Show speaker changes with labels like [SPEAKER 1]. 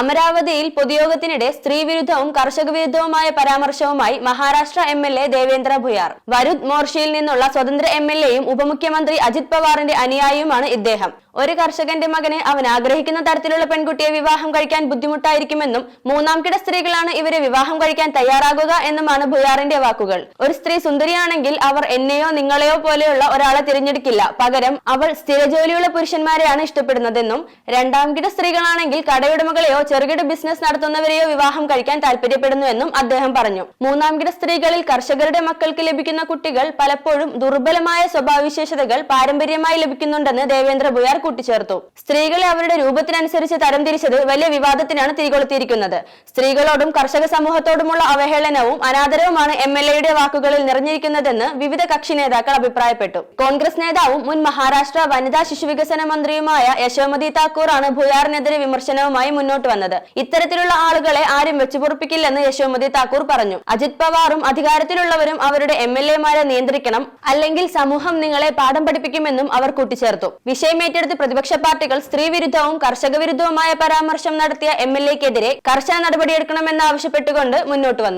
[SPEAKER 1] അമരാവതിയിൽ പൊതുയോഗത്തിനിടെ സ്ത്രീവിരുദ്ധവും കർഷക വിരുദ്ധവുമായ പരാമർശവുമായി Maharashtra M L A Devendra Bhuyar. Warud മോർഷയിൽ നിന്നുള്ള സ്വതന്ത്ര എം എൽ എയും ഉപമുഖ്യമന്ത്രി അജിത് പവാറിന്റെ അനുയായിയുമാണ് ഇദ്ദേഹം. ഒരു കർഷകന്റെ മകന് അവൻ ആഗ്രഹിക്കുന്ന തരത്തിലുള്ള പെൺകുട്ടിയെ വിവാഹം കഴിക്കാൻ ബുദ്ധിമുട്ടായിരിക്കുമെന്നും മൂന്നാം കിട സ്ത്രീകളാണ് ഇവരെ വിവാഹം കഴിക്കാൻ തയ്യാറാകുക എന്നുമാണ് ഭുയാറിന്റെ വാക്കുകൾ. ഒരു സ്ത്രീ സുന്ദരിയാണെങ്കിൽ അവർ എന്നെയോ നിങ്ങളെയോ പോലെയുള്ള ഒരാളെ തിരഞ്ഞെടുക്കില്ല. പകരം അവൾ സ്ഥിരജോലിയുള്ള പുരുഷന്മാരെയാണ് ഇഷ്ടപ്പെടുന്നതെന്നും രണ്ടാം കിട സ്ത്രീകളാണെങ്കിൽ കടയുടമകളെയോ ചെറുകിട ബിസിനസ് നടത്തുന്നവരെയോ വിവാഹം കഴിക്കാൻ താല്പര്യപ്പെടുന്നുവെന്നും അദ്ദേഹം പറഞ്ഞു. മൂന്നാം കിട സ്ത്രീകളിൽ കർഷകരുടെ മക്കൾക്ക് ലഭിക്കുന്ന കുട്ടികൾ പലപ്പോഴും ദുർബലമായ സ്വഭാവവിശേഷതകൾ പാരമ്പര്യമായി ലഭിക്കുന്നുണ്ടെന്ന് ദേവേന്ദ്ര ഭുയാർ കൂട്ടിച്ചേർത്തു. സ്ത്രീകളെ അവരുടെ രൂപത്തിനനുസരിച്ച് തരംതിരിച്ചത് വലിയ വിവാദത്തിനാണ് തിരികൊളുത്തിയിരിക്കുന്നത്. സ്ത്രീകളോടും കർഷക സമൂഹത്തോടുമുള്ള അവഹേളനവും അനാദരവുമാണ് എം എൽ എയുടെ വാക്കുകളിൽ നിറഞ്ഞിരിക്കുന്നതെന്ന് വിവിധ കക്ഷി നേതാക്കൾ അഭിപ്രായപ്പെട്ടു. കോൺഗ്രസ് നേതാവും മുൻ മഹാരാഷ്ട്ര വനിതാ ശിശുവികസന മന്ത്രിയുമായ യശോമതി താക്കൂറാണ് ഭുയാറിനെതിരെ വിമർശനവുമായി മുന്നോട്ട് വന്നത്. ഇത്തരത്തിലുള്ള ആളുകളെ ആരും വെച്ചുപൊറുപ്പിക്കില്ലെന്ന് യശോമതി താക്കൂർ പറഞ്ഞു. അജിത് പവാറും അധികാരത്തിലുള്ളവരും അവരുടെ എം എൽ എമാരെ നിയന്ത്രിക്കണം. അല്ലെങ്കിൽ സമൂഹം നിങ്ങളെ പാഠം പഠിപ്പിക്കുമെന്നും അവർ കൂട്ടിച്ചേർത്തു. വിഷയം ഏറ്റെടുത്ത് പ്രതിപക്ഷ പാർട്ടികൾ സ്ത്രീവിരുദ്ധവും കർഷക വിരുദ്ധവുമായ പരാമർശം നടത്തിയ എം എൽ എക്കെതിരെ കർശന നടപടിയെടുക്കണമെന്നാവശ്യപ്പെട്ടുകൊണ്ട് മുന്നോട്ട് വന്നു.